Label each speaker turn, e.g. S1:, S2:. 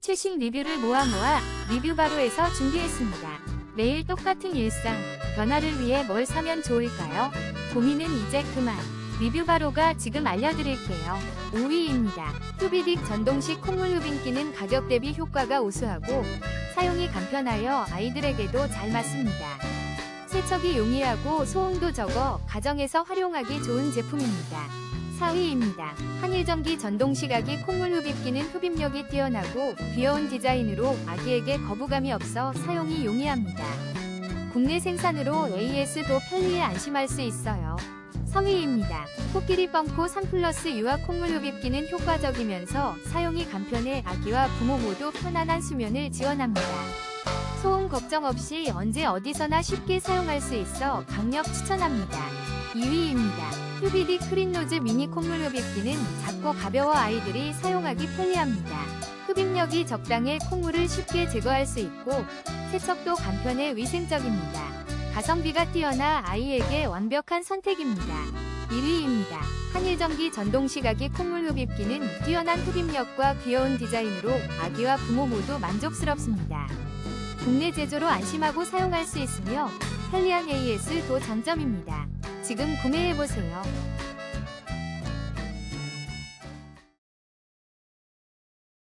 S1: 최신 리뷰를 모아 모아 리뷰바로에서 준비했습니다. 매일 똑같은 일상, 변화를 위해 뭘 사면 좋을까요? 고민은 이제 그만. 리뷰바로가 지금 알려드릴게요. 5위입니다. 흡이딕 전동식 콧물 흡인기는 가격 대비 효과가 우수하고 사용이 간편하여 아이들에게도 잘 맞습니다. 세척이 용이하고 소음도 적어 가정에서 활용하기 좋은 제품입니다. 4위입니다. 한일전기 아기 콧물 흡입기는 흡입력이 뛰어나고 귀여운 디자인으로 아기에게 거부감이 없어 사용이 용이합니다. 국내 생산으로 AS도 편리해 안심할 수 있어요. 3위입니다. 코끼리 뻥코 3 플러스 유아 콧물 흡입기는 효과적이면서 사용이 간편해 아기와 부모 모두 편안한 수면을 지원합니다. 소음 걱정 없이 언제 어디서나 쉽게 사용할 수 있어 강력 추천합니다. 2위 흡이딕 크린노즈 미니 콧물 흡입기는 작고 가벼워 아이들이 사용하기 편리합니다. 흡입력이 적당해 콧물을 쉽게 제거할 수 있고 세척도 간편해 위생적입니다. 가성비가 뛰어나 아이에게 완벽한 선택입니다. 1위입니다. 한일전기 아기 콧물 흡입기는 뛰어난 흡입력과 귀여운 디자인으로 아기와 부모 모두 만족스럽습니다. 국내 제조로 안심하고 사용할 수 있으며 편리한 AS도 장점입니다. 지금 구매해보세요.